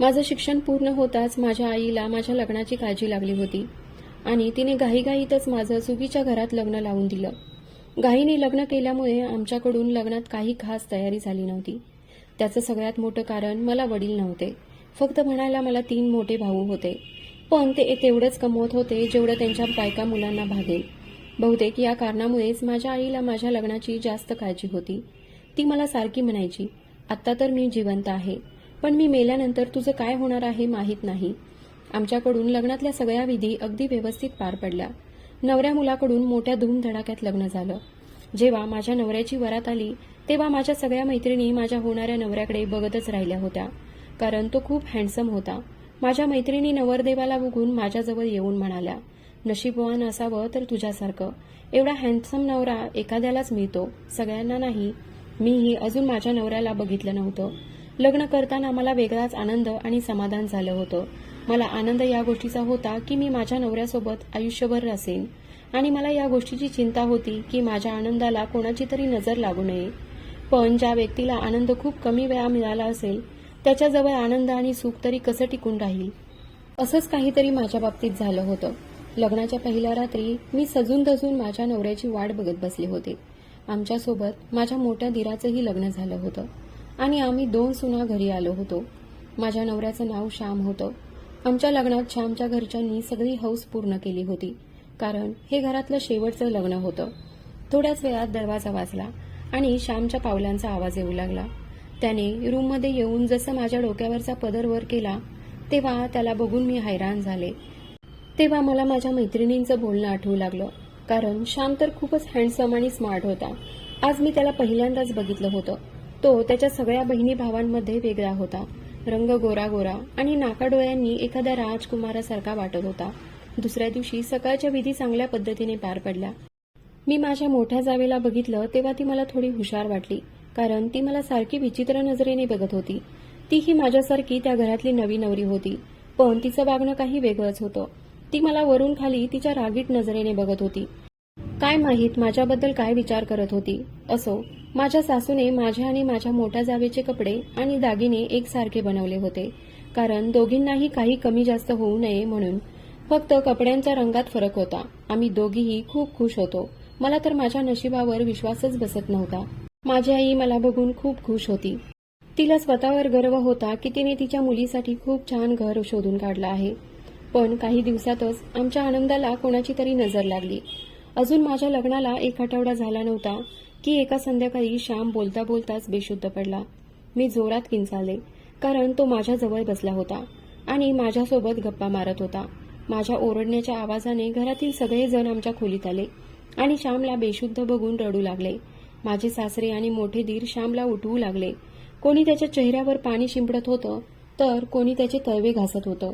माझं शिक्षण पूर्ण होताच माझ्या आईला माझ्या लग्नाची काळजी लागली होती. आणि तिने घाईघाईतच माझं चुकीच्या घरात लग्न लावून दिलं. घाईने लग्न केल्यामुळे आमच्याकडून लग्नात काही खास तयारी झाली नव्हती. त्याचं सगळ्यात मोठं कारण मला वडील नव्हते. फक्त म्हणायला मला तीन मोठे भाऊ होते. पण ते तेवढंच कमवत होते जेवढं त्यांच्या बायका मुलांना भागेल. बहुतेक या कारणामुळेच माझ्या आईला माझ्या लग्नाची जास्त काळजी होती. ती मला सारखी म्हणायची आत्ता तर मी जिवंत आहे. पण मी मेल्यानंतर तुझं काय होणार आहे माहीत नाही. आमच्याकडून लग्नातल्या सगळ्या विधी अगदी व्यवस्थित पार पडल्या. नवऱ्या मुलाकडून मोठ्या धूमधडाक्यात लग्न झालं. जेव्हा माझ्या नवऱ्याची वरात आली तेव्हा माझ्या सगळ्या मैत्रिणी माझ्या होणाऱ्या नवऱ्याकडे बघतच राहिल्या होत्या. कारण तो खूप हँडसम होता. माझ्या मैत्रिणी नवरदेवाला बघून माझ्याजवळ येऊन म्हणाल्या नशीबवान असावं तर तुझ्यासारखं. एवढा हँडसम नवरा एखाद्यालाच मिळतो. सगळ्यांना नाही. मीही अजून माझ्या नवऱ्याला बघितलं नव्हतं. लग्न करताना मला वेगळाच आनंद आणि समाधान झालं होतं. मला आनंद या गोष्टीचा होता की मी माझ्या नवऱ्यासोबत आयुष्यभर असेन आणि मला या गोष्टीची चिंता होती की माझ्या आनंदाला कोणाची तरी नजर लागू नये. पण ज्या व्यक्तीला आनंद खूप कमी वेळा मिळाला असेल त्याच्याजवळ आनंद आणि सुख तरी कसं टिकून राहील? असंच काहीतरी माझ्या बाबतीत झालं होतं. लग्नाच्या पहिल्या रात्री मी सजून धजून माझ्या नवऱ्याची वाट बघत बसले होते. आमच्यासोबत माझ्या मोठ्या दिराचंही लग्न झालं होतं. आणि आम्ही दोन सुना घरी आलो होतो. माझ्या नवऱ्याचं नाव श्याम होतं. आमच्या लग्नात श्यामच्या घरच्यांनी सगळी हौस पूर्ण केली होती कारण हे घरातलं शेवटचं लग्न होतं. थोड्याच वेळात दरवाजा वाजला आणि श्यामच्या पावलांचा आवाज येऊ लागला. त्याने रूममध्ये येऊन जसं माझ्या डोक्यावरचा पदर वर केला तेव्हा त्याला बघून मी हैराण झाले. तेव्हा मला माझ्या मैत्रिणींचं बोलणं आठवू लागलं कारण श्याम तर खूपच हँडसम आणि स्मार्ट होता. आज मी त्याला पहिल्यांदाच बघितलं होतं. तो त्याच्या सगळ्या बहिणी भावांमध्ये वेगळा होता. रंग गोरा गोरा आणि नाकाडोळ्यांनी एखाद्या राजकुमारासारखा वाटत होता. दुसऱ्या दिवशी सकाळच्या विधी चांगल्या पद्धतीने पार पडल्या. मी माझ्या मोठ्या जावेला बघितलं तेव्हा ती मला थोडी हुशार वाटली कारण ती मला सारखी विचित्र नजरेने बघत होती. तीही माझ्यासारखी त्या घरातली नवी नवरी होती पण तिचं वागणं काही वेगळंच होतं. ती मला वरून खाली तिच्या रागीट नजरेने बघत होती. काय माहीत माझ्याबद्दल काय विचार करत होती? असो माझ्या सासूने माझ्या आणि माझ्या मोठ्या जावेचे कपडे आणि दागिने एकसारखे बनवले होते. कारण दोघींनाही काही कमी जास्त होऊ नये म्हणून फक्त कपड्यांच्या रंगात फरक होता. आम्ही दोघीही खूप खुश होतो. मला तर माझ्या नशिबावर विश्वासच बसत नव्हता. माझी आई मला बघून खूप खुश होती. तिला स्वतःवर गर्व होता की तिने तिच्या मुलीसाठी खूप छान घर शोधून काढलं आहे. पण काही दिवसातच आमच्या आनंदाला कोणाची तरी नजर लागली. अजून माझ्या लग्नाला एक आठवडा झाला नव्हता. की एका संध्याकाळी श्याम बोलता बोलताच बेशुद्ध पडला. मी जोरात किंचाले कारण तो माझ्याजवळ बसला होता आणि माझ्यासोबत गप्पा मारत होता. माझ्या ओरडण्याच्या आवाजाने घरातील सगळे जण आमच्या खोलीत आले आणि श्यामला बेशुद्ध बघून रडू लागले. माझे सासरे आणि मोठे दीर श्यामला उठवू लागले. कोणी त्याच्या चेहऱ्यावर पाणी शिंपडत होतं तर कोणी त्याचे तळवे घासत होतं.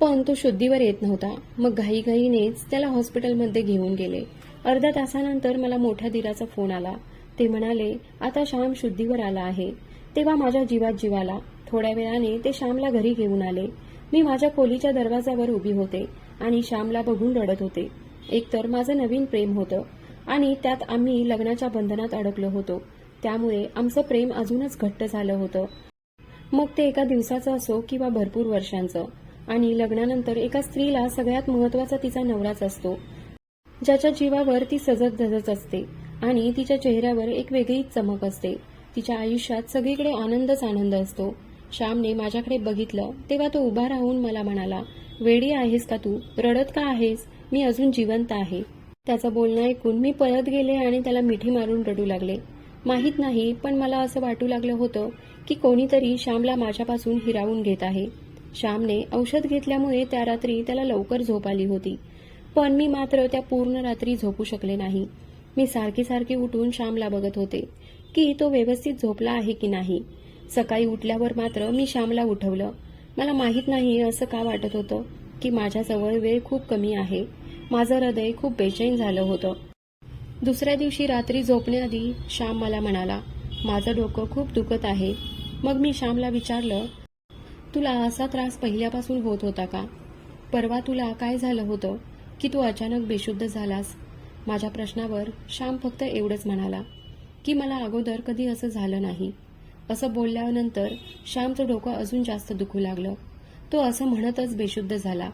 पण तो शुद्धीवर येत नव्हता. मग घाईघाईनेच त्याला हॉस्पिटलमध्ये घेऊन गेले. अर्ध्या तासानंतर मला मोठ्या दिराचा फोन आला. ते म्हणाले आता श्याम शुद्धीवर आला आहे. तेव्हा माझ्या जीवात जीवाला. थोड्या वेळाने ते श्यामला घरी घेऊन आले. मी माझ्या खोलीच्या दरवाजावर उभी होते आणि श्यामला बघून रडत होते. एकतर माझं नवीन प्रेम होतं आणि त्यात आम्ही लग्नाच्या बंधनात अडकलो होतो. त्यामुळे आमचं प्रेम अजूनच घट्ट झालं होतं. मग ते एका दिवसाचं असो किंवा भरपूर वर्षांचं आणि लग्नानंतर एका स्त्रीला सगळ्यात महत्त्वाचा तिचा नवराच असतो. ज्याच्या जीवावर ती सजत धजत असते आणि तिच्या चेहऱ्यावर एक वेगळीच चमक असते. तिच्या आयुष्यात सगळीकडे आनंदच आनंद असतो. श्यामने माझ्याकडे बघितलं तेव्हा तो उभा राहून मला म्हणाला वेडी आहेस का तू? रडत का आहेस? मी अजून जिवंत आहे. त्याचं बोलणं ऐकून मी पळत गेले आणि त्याला मिठी मारून रडू लागले. माहीत नाही पण मला असं वाटू लागलं होतं की कोणीतरी श्यामला माझ्यापासून हिरावून घेत आहे. श्यामने औषध घेतल्यामुळे त्या रात्री त्याला लवकर झोप आली होती. पण मी मात्र त्या पूर्ण रात्री झोपू शकले नाही. मी सारखी सारखी उठून श्यामला बघत होते की तो व्यवस्थित झोपला आहे की नाही. सकाळी उठल्यावर मात्र मी श्यामला उठवलं. मला माहीत नाही असं का वाटत होतं की माझ्याजवळ वेळ खूप कमी आहे. माझं हृदय खूप बेचैन झालं होतं. दुसऱ्या दिवशी रात्री झोपण्याआधी श्याम मला म्हणाला माझं डोकं खूप दुखत आहे. मग मी श्यामला विचारलं तुला असा त्रास पहिल्यापासून होत होता का? परवा तुला काय झालं होतं? की तू अचानक बेशुद्ध झालास? माझ्या प्रश्नावर श्याम फक्त एवढंच म्हणाला की मला अगोदर कधी असं झालं नाही. असं बोलल्यानंतर श्यामचं डोकं अजून जास्त दुखू लागलं. तो असं म्हणतच बेशुद्ध झाला.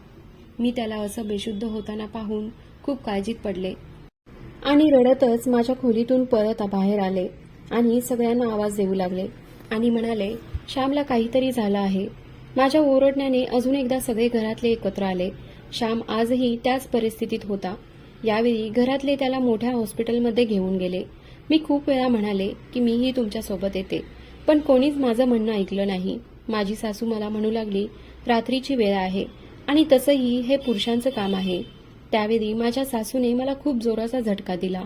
मी त्याला असं बेशुद्ध होताना पाहून खूप काळजीत पडले. आणि रडतच माझ्या खोलीतून परत बाहेर आले आणि सगळ्यांना आवाज देऊ लागले आणि म्हणाले श्यामला काहीतरी झालं आहे. माझ्या ओरडण्याने अजून एकदा सगळे घरातले एकत्र आले. श्याम आजही त्याच परिस्थितीत होता. यावेळी घरातले त्याला मोठ्या हॉस्पिटलमध्ये घेऊन गेले. मी खूप वेळा म्हणाले की मीही तुमच्यासोबत येते. पण कोणीच माझं म्हणणं ऐकलं नाही. माझी सासू मला म्हणू लागली रात्रीची वेळ आहे आणि तसंही हे पुरुषांचं काम आहे. त्यावेळी माझ्या सासूने मला खूप जोराचा झटका दिला.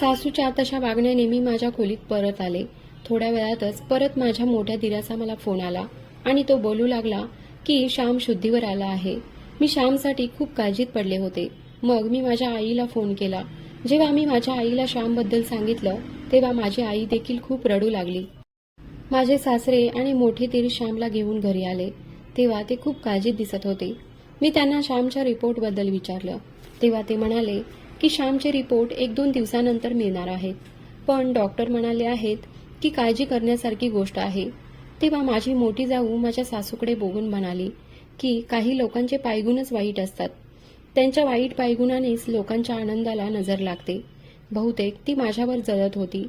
सासूच्या तशा वागण्याने मी माझ्या खोलीत परत आले. थोड्या वेळातच परत माझ्या मोठ्या दिराचा मला फोन आला आणि तो बोलू लागला की श्याम शुद्धीवर आला आहे. मी श्यामसाठी खूप काळजीत पडले होते. मग मी माझ्या आईला फोन केला. जेव्हा मी माझ्या आईला श्यामबद्दल सांगितलं तेव्हा माझी आई देखील खूप रडू लागली. माझे सासरे आणि मोठे तेरी श्यामला घेऊन घरी आले. तेव्हा ते खूप काळजीत दिसत होते. मी त्यांना श्यामच्या रिपोर्टबद्दल विचारलं. तेव्हा ते म्हणाले की श्यामचे रिपोर्ट एक दोन दिवसानंतर मिळणार आहेत पण डॉक्टर म्हणाले आहेत की काळजी करण्यासारखी गोष्ट आहे. तेव्हा माझी मोठी जाऊ माझ्या सासूकडे बघून म्हणाली की काही लोकांचे पायगुणच वाईट असतात. त्यांच्या वाईट पायगुणानेच लोकांच्या आनंदाला नजर लागते. बहुतेक ती माझ्यावर जळत होती.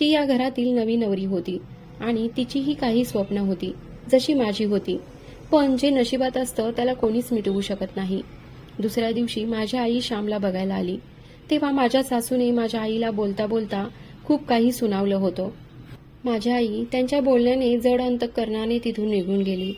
ती या घरातील नवी नवरी होती आणि तिचीही काही स्वप्न होती जशी माझी होती. पण जे नशिबात असतं त्याला कोणीच मिटवू शकत नाही. दुसऱ्या दिवशी माझी आई श्यामला बघायला आली. तेव्हा माझ्या सासूने माझ्या आईला बोलता बोलता खूप काही सुनावलं होतं. माझी आई त्यांच्या बोलण्याने जड अंतकरणाने तिथून निघून गेली.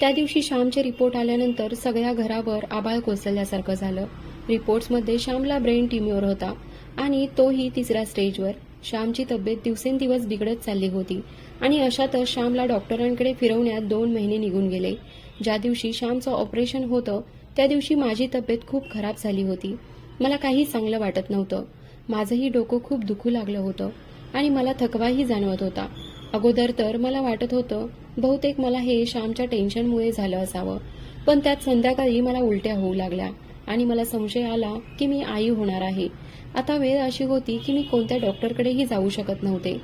त्या दिवशी श्यामचे रिपोर्ट आल्यानंतर सगळ्या घरावर आबाळ कोसळल्यासारखं झालं. रिपोर्ट्समध्ये श्यामला ब्रेन ट्युम्युअर होता आणि तोही तिसऱ्या स्टेजवर. श्यामची तब्येत दिवसेंदिवस बिघडत चालली होती आणि अशातच श्यामला डॉक्टरांकडे फिरवण्यात दोन महिने निघून गेले. ज्या दिवशी श्यामचं ऑपरेशन होतं त्या दिवशी माझी तब्येत खूप खराब झाली होती. मला काही चांगलं वाटत नव्हतं. माझंही डोकं खूप दुखू लागलं होतं आणि मला थकवाही जाणवत होता. अगोदर तर मला वाटत होतं बहुतेक मला हे श्यामच्या टेन्शनमुळे झालं असावं. पण त्यात संध्याकाळी मला उलट्या होऊ लागल्या आणि मला संशय आला की मी आई होणार आहे. आता वेळ अशी होती की मी कोणत्या डॉक्टरकडेही जाऊ शकत नव्हते.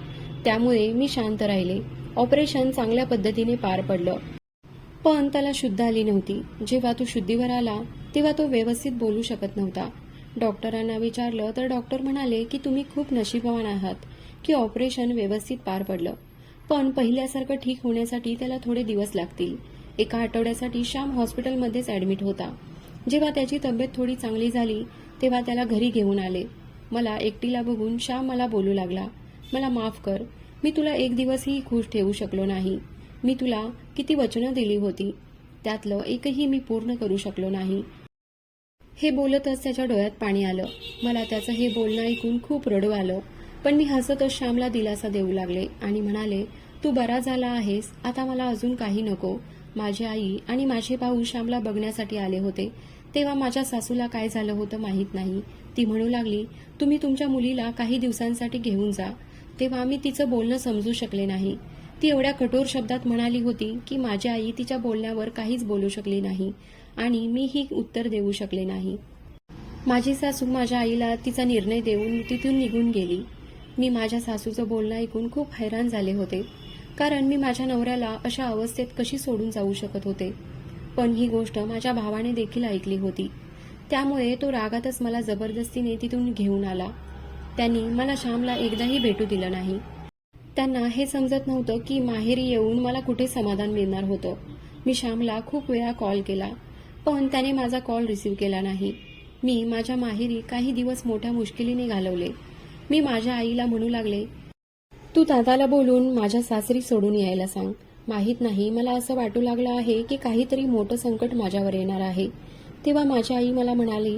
त्यामुळे मी शांत राहिले. ऑपरेशन चांगल्या पद्धतीने पार पडलं. पण त्याला शुद्ध आली नव्हती. जेव्हा तो शुद्धीवर आला तेव्हा तो व्यवस्थित बोलू शकत नव्हता. डॉक्टरांना विचारलं तर डॉक्टर म्हणाले की तुम्ही खूप नशीबवान आहात की ऑपरेशन व्यवस्थित पार पडलं. पण पहिल्यासारखं ठीक होण्यासाठी त्याला थोडे दिवस लागतील. एका आठवड्यासाठी श्याम हॉस्पिटलमध्येच ऍडमिट होता. जेव्हा त्याची तब्येत थोडी चांगली झाली तेव्हा त्याला घरी घेऊन आले. मला एकटीला बघून श्याम मला बोलू लागला मला माफ कर मी तुला एक दिवसही खुश ठेवू शकलो नाही. मी तुला किती वचनं दिली होती त्यातलं एकही मी पूर्ण करू शकलो नाही. हे बोलतच त्याच्या डोळ्यात पाणी आलं. मला त्याचं हे बोलणं ऐकून खूप रडू आलं. पण मी हसतच श्यामला दिलासा देऊ लागले आणि म्हणाले तू बरा झाला आहेस. आता मला अजून काही नको. माझी आई आणि माझे भाऊ श्यामला बघण्यासाठी आले होते. तेव्हा माझ्या सासूला काय झालं होतं माहीत नाही. ती म्हणू लागली तुम्ही तुमच्या मुलीला काही दिवसांसाठी घेऊन जा. तेव्हा मी तिचं बोलणं समजू शकले नाही. ती एवढ्या कठोर शब्दात म्हणाली होती की माझी आई तिच्या बोलण्यावर काहीच बोलू शकली नाही आणि मी ही उत्तर देऊ शकले नाही. माझी सासू माझ्या आईला तिचा निर्णय देऊन तिथून निघून गेली. मी माझ्या सासूचं बोलणं ऐकून खूप हैराण झाले होते. कारण मी माझ्या नवऱ्याला अशा अवस्थेत कशी सोडून जाऊ शकत होते? पण ही गोष्ट माझ्या भावाने देखील ऐकली होती. त्यामुळे तो रागातच मला जबरदस्तीने तिथून घेऊन आला. त्यांनी मला श्यामला एकदाही भेटू दिलं नाही. त्यांना हे समजत नव्हतं की माहेरी येऊन मला कुठे समाधान मिळणार होतं. मी श्यामला खूप वेळा कॉल केला पण त्याने माझा कॉल रिसीव्ह केला नाही. मी माझ्या माहेरी काही दिवस मोठ्या मुश्किलीने घालवले. मी माझ्या आईला म्हणू लागले तू दादाला बोलून माझ्या सासरी सोडून यायला सांग. माहीत नाही मला असं वाटू लागलं आहे की काहीतरी मोठं संकट माझ्यावर येणार आहे. तेव्हा माझी आई मला म्हणाली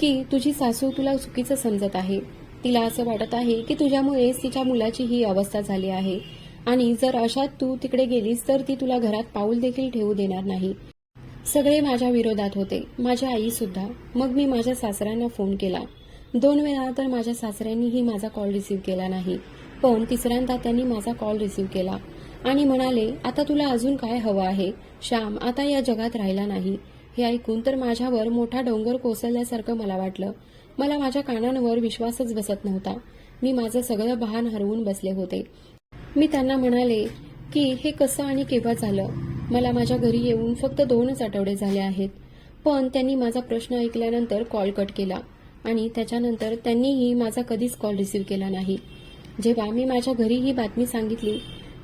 की तुझी सासू तुला चुकीचं समजत आहे. तिला असं वाटत आहे की तुझ्यामुळेच तिच्या मुलाची ही अवस्था झाली आहे. आणि जर अशात तू तिकडे गेलीस तर ती तुला घरात पाऊल देखील ठेवू देणार नाही. सगळे माझ्या विरोधात होते. माझ्या आई सुद्धा. मग मी माझ्या सासऱ्यांना फोन केला. दोन वेळा तर माझ्या सासऱ्यांनीही माझा कॉल रिसीव्ह केला नाही. पण तिसऱ्यांदा त्यांनी माझा कॉल रिसीव्ह केला. आणि म्हणाले आता तुला अजून काय हवं आहे? श्याम आता या जगात राहिला नाही. हे ऐकून तर माझ्यावर मोठा डोंगर कोसळल्यासारखं मला वाटलं. मला माझ्या कानांवर विश्वासच बसत नव्हता. मी माझं सगळं भान हरवून बसले होते. मी त्यांना म्हणाले की हे कसं आणि केव्हा झालं? मला माझ्या घरी येऊन फक्त दोनच आठवडे झाले आहेत. पण त्यांनी माझा प्रश्न ऐकल्यानंतर कॉल कट केला. आणि त्याच्यानंतर त्यांनीही माझा कधीच कॉल रिसीव्ह केला नाही. जेव्हा मी माझ्या घरी ही बातमी सांगितली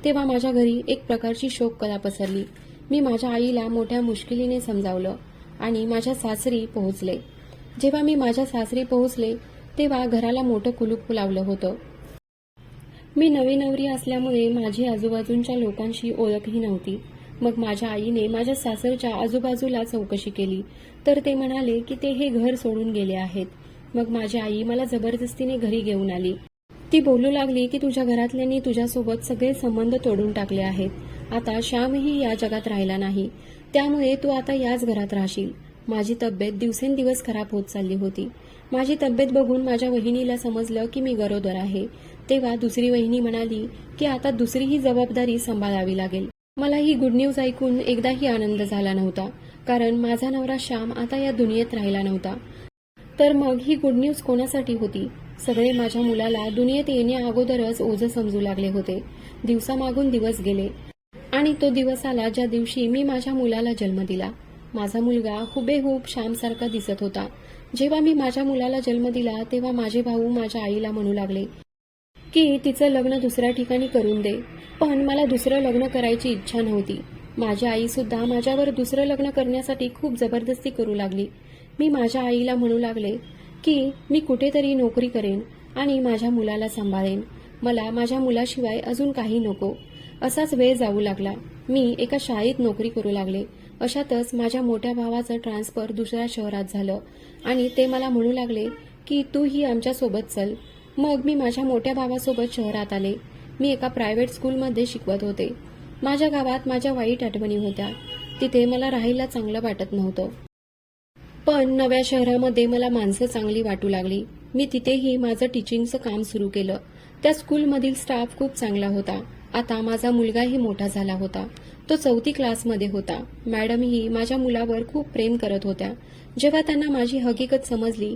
तेव्हा माझ्या घरी एक प्रकारची शोक कला पसरली. मी माझ्या आईला मोठ्या मुश्किलीने समजावलं आणि माझ्या सासरी पोहोचले. जेव्हा मी माझ्या सासरी पोहोचले तेव्हा घराला मोठं कुलूप लावलं होतं. मी नवी नवरी असल्यामुळे माझी आजूबाजूंच्या लोकांशी ओळखही नव्हती. मग माझ्या आईने माझ्या सासरच्या आजूबाजूला चौकशी केली. तर ते म्हणाले की ते हे घर सोडून गेले आहेत. मग माझी आई मला जबरदस्तीने घरी घेऊन आली. ती बोलू लागली की तुझ्या घरातल्यांनी तुझ्यासोबत सगळे संबंध तोडून टाकले आहेत. आता श्यामही या जगात राहिला नाही. त्यामुळे तू आता याच घरात राहशील. माझी तब्येत दिवसेंदिवस खराब होत चालली होती. माझी तब्येत बघून माझ्या वहिनीला समजलं की मी गरोदर आहे. तेव्हा दुसरी वहिनी म्हणाली की आता दुसरी ही जबाबदारी सांभाळावी लागेल. मला ही गुड न्यूज ऐकून एकदाही आनंद झाला नव्हता. कारण माझा नवरा श्याम आता या दुनियेत राहिला नव्हता. तर मग ही गुड न्यूज कोणासाठी होती? सगळे माझ्या मुलाला दुनियेत येण्या अगोदरच ओझं समजू लागले होते. दिवसामागून दिवस गेले. आणि तो दिवस आला ज्या दिवशी मी माझ्या मुलाला जन्म दिला. माझा मुलगा हुबेहूब श्यामसारखा दिसत होता. जेव्हा मी माझ्या मुलाला जन्म दिला तेव्हा माझे भाऊ माझ्या आईला म्हणू लागले की तिचं लग्न दुसऱ्या ठिकाणी करून दे. पण मला दुसरं लग्न करायची इच्छा नव्हती. माझी आई सुद्धा माझ्यावर दुसरं लग्न करण्यासाठी खूप जबरदस्ती करू लागली. मी माझ्या आईला म्हणू लागले की मी कुठेतरी नोकरी करेन आणि माझ्या मुलाला सांभाळेन. मला माझ्या मुलाशिवाय अजून काही नको. असाच वेळ जाऊ लागला. मी एका शाळेत नोकरी करू लागले. अशातच माझ्या मोठ्या भावाचं ट्रान्सफर दुसऱ्या शहरात झालं आणि ते मला म्हणू लागले की तूही आमच्यासोबत चल. मग मी माझ्या मोठ्या भावासोबत शहरात आले. मी एका प्रायव्हेट स्कूलमध्ये शिकवत होते. माझ्या गावात माझ्या वाईट आठवणी होत्या. तिथे मला राहायला चांगलं वाटत नव्हतं. पण नव्या शहरामध्ये मला माणसं चांगली वाटू लागली. मी तिथेही माझं टीचिंगचं काम सुरू केलं. त्या स्कूलमधील स्टाफ खूप चांगला होता. आता माझा मुलगाही मोठा झाला होता. तो चौथी क्लासमध्ये होता. मॅडमही माझ्या मुलावर खूप प्रेम करत होत्या. जेव्हा त्यांना माझी हकीकत समजली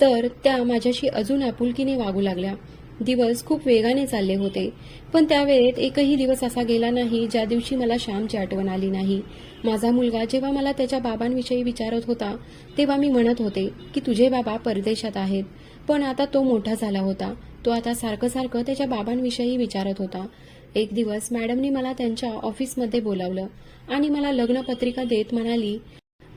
तर त्या माझ्याशी अजून आपुलकीने वागू लागल्या. दिवस खूप वेगाने चालले होते. पण त्यावेळेत एकही दिवस असा गेला नाही ज्या दिवशी मला श्यामची आठवण आली नाही. माझा मुलगा जेव्हा मला त्याच्या बाबांविषयी विचारत होता तेव्हा मी म्हणत होते की तुझे बाबा परदेशात आहेत. पण आता तो मोठा झाला होता. तो आता सारखं सारखं त्याच्या बाबांविषयी विचारत होता. एक दिवस मॅडमनी मला त्यांच्या ऑफिसमध्ये बोलावलं आणि मला लग्नपत्रिका देत म्हणाली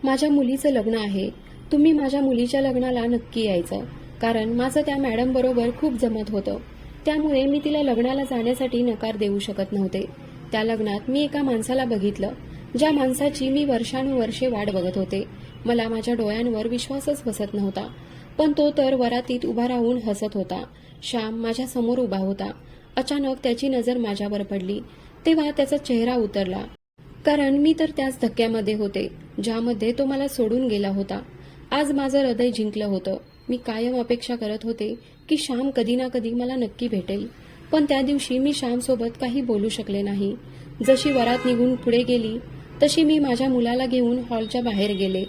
माझ्या मुलीचं लग्न आहे. तुम्ही माझ्या मुलीच्या लग्नाला नक्की यायचं. कारण माझं त्या मॅडम बरोबर खूप जमत होतं. त्यामुळे मी तिला लग्नाला जाण्यासाठी नकार देऊ शकत नव्हते. त्या लग्नात मी एका माणसाला बघितलं ज्या माणसाची मी वर्षानुवर्षे वाट बघत होते. मला माझ्या डोळ्यांवर विश्वासच बसत नव्हता पण तो तर वरातीत उभा राहून हसत होता. श्याम माझ्यासमोर उभा होता. अचानक त्याची नजर माझ्यावर पडली. तेव्हा त्याचा चेहरा उतरला. कारण मी तर त्याच धक्क्यामध्ये होते ज्यामध्ये तो मला सोडून गेला होता. आज माझं हृदय जिंकलं होतं. मी कायम अपेक्षा करत होते की श्याम कधी ना कधी मला नक्की भेटेल. पण त्या दिवशी मी श्यामसोबत काही बोलू शकले नाही. जशी वरात निघून पुढे गेली तशी मी माझ्या मुलाला घेऊन हॉलच्या बाहेर गेले.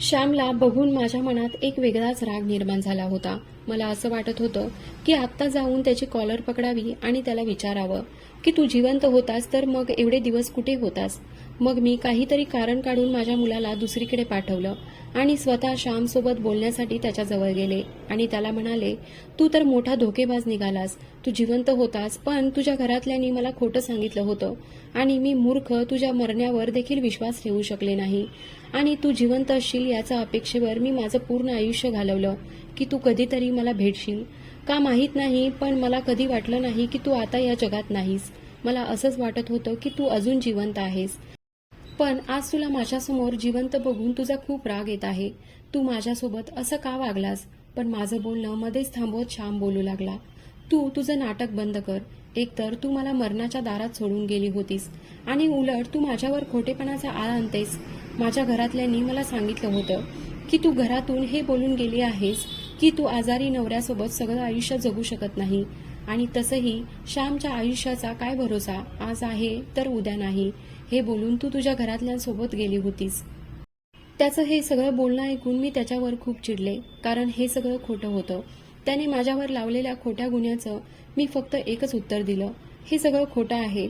श्यामला बघून माझ्या मनात एक वेगळाच राग निर्माण झाला होता. मला असं वाटत होतं की आत्ता जाऊन त्याची कॉलर पकडावी आणि त्याला विचारावं की तू जिवंत होतास तर मग एवढे दिवस कुठे होतास? मग मी काहीतरी कारण काढून माझ्या मुलाला दुसरीकडे पाठवलं. आणि स्वतः श्यामसोबत बोलण्यासाठी त्याच्याजवळ गेले. आणि त्याला म्हणाले तू तर मोठा धोकेबाज निघालास. तू जिवंत होतास पण तुझ्या घरातल्यांनी मला खोटं सांगितलं होतं. आणि मी मूर्ख तुझ्या मरण्यावर देखील विश्वास ठेवू शकले नाही. आणि तू जिवंत असशील याचा अपेक्षेवर मी माझं पूर्ण आयुष्य घालवलं की तू कधीतरी मला भेटशील. का माहीत नाही पण मला कधी वाटलं नाही की तू आता या जगात नाहीस. मला असंच वाटत होतं की तू अजून जिवंत आहेस. पण आज तुला माझ्यासमोर जिवंत बघून तुझा खूप राग येत आहे. तू माझ्यासोबत असं का वागलास? पण माझं बोलणं मध्येच थांबवत श्याम बोलू लागला. तू तुझं नाटक बंद कर. एकतर तू मला मरणाच्या दारात सोडून गेली होतीस. आणि उलट तू माझ्यावर खोटेपणाचा आळ आणतेस. माझ्या घरातल्यांनी मला सांगितलं होतं की तू घरातून हे बोलून गेली आहेस की तू आजारी नवऱ्यासोबत सगळं आयुष्य जगू शकत नाही. आणि तसंही श्यामच्या आयुष्याचा काय भरोसा आज आहे तर उद्या नाही हे बोलून तू तुझ्या घरातल्यांसोबत गेली होतीस. त्याचं हे सगळं बोलणं ऐकून मी त्याच्यावर खूप चिडले कारण हे सगळं खोटं होतं. त्याने माझ्यावर लावलेल्या खोट्या गुन्ह्याचं मी फक्त एकच उत्तर दिलं हे सगळं खोटं आहे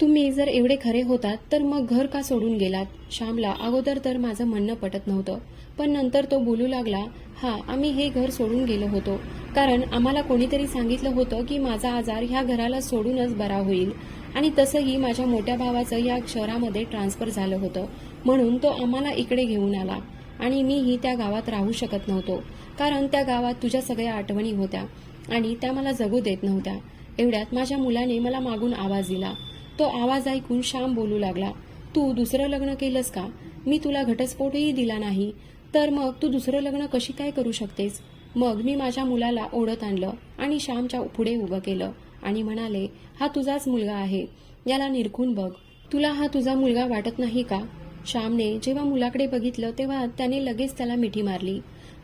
तुम्ही जर एवढे खरे होतात तर मग घर का सोडून गेलात? श्यामला अगोदर तर माझं म्हणणं पटत नव्हतं. पण नंतर तो बोलू लागला हा आम्ही हे घर सोडून गेलो होतो. कारण आम्हाला कोणीतरी सांगितलं होतं की माझा आजार ह्या घराला सोडूनच बरा होईल. आणि तसंही माझ्या मोठ्या भावाचं या शहरामध्ये ट्रान्सफर झालं होतं. म्हणून तो आम्हाला इकडे घेऊन आला. आणि मीही त्या गावात राहू शकत नव्हतो. कारण त्या गावात तुझ्या सगळ्या आठवणी होत्या. आणि त्या मला जगू देत नव्हत्या. एवढ्यात माझ्या मुलाने मला मागून आवाज दिला. तो आवाज ऐकून श्याम बोलू लागला तू दुसरं लग्न केलंस का? मी तुला घटस्फोटही दिला नाही. तर मग तू दुसरं लग्न कशी काय करू शकतेस? मग मी माझ्या मुलाला ओढत आणलं आणि श्यामच्या पुढे उभं केलं आणि म्हणाले हा तुझाच मुलगा आहे. याला निरखून बघ. तुला हा तुझा मुलगा वाटत नाही का? श्यामने जेव्हा मुलाकडे बघितलं तेव्हा त्याने लगेच त्याला मिठी मारली.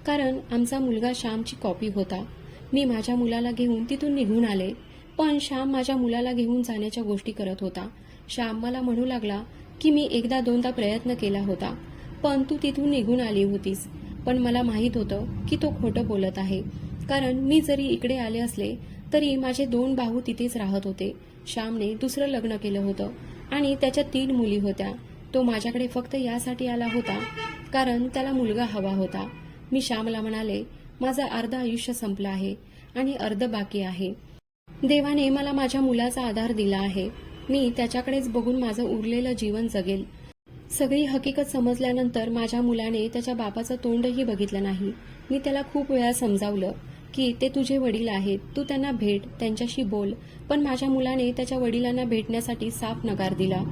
कारण आमचा मुलगा श्यामची कॉपी होता. मी माझ्या मुलाला घेऊन तिथून निघून आले. पण श्याम माझ्या मुलाला घेऊन जाण्याच्या गोष्टी करत होता. श्याम मला म्हणू लागला की मी एकदा दोनदा प्रयत्न केला होता पण तू तिथून निघून आली होतीस. पण मला माहीत होतं की तो खोटं बोलत आहे. कारण मी जरी इकडे आले असले तरी माझे दोन भाऊ तिथेच राहत होते. श्यामने दुसरं लग्न केलं होतं आणि त्याच्या तीन मुली होत्या. तो माझ्याकडे फक्त यासाठी आला होता कारण त्याला मुलगा हवा होता. मी श्यामला म्हणाले माझं अर्ध आयुष्य संपलं आहे आणि अर्ध बाकी आहे. देवाने मला माझ्या मुलाचा आधार दिला आहे. मी त्याच्याकडेच बघून माझं उरलेलं जीवन जगेल. सगळी हकीकत समजल्यानंतर माझ्या मुलाने त्याच्या बापाचं तोंडही बघितलं नाही. मी त्याला खूप वेळा समजावलं की ते तुझे वडील आहेत तू त्यांना भेट त्यांच्याशी बोल. पण माझ्या मुलाने त्याच्या वडिलांना भेटण्यासाठी साफ नकार दिला.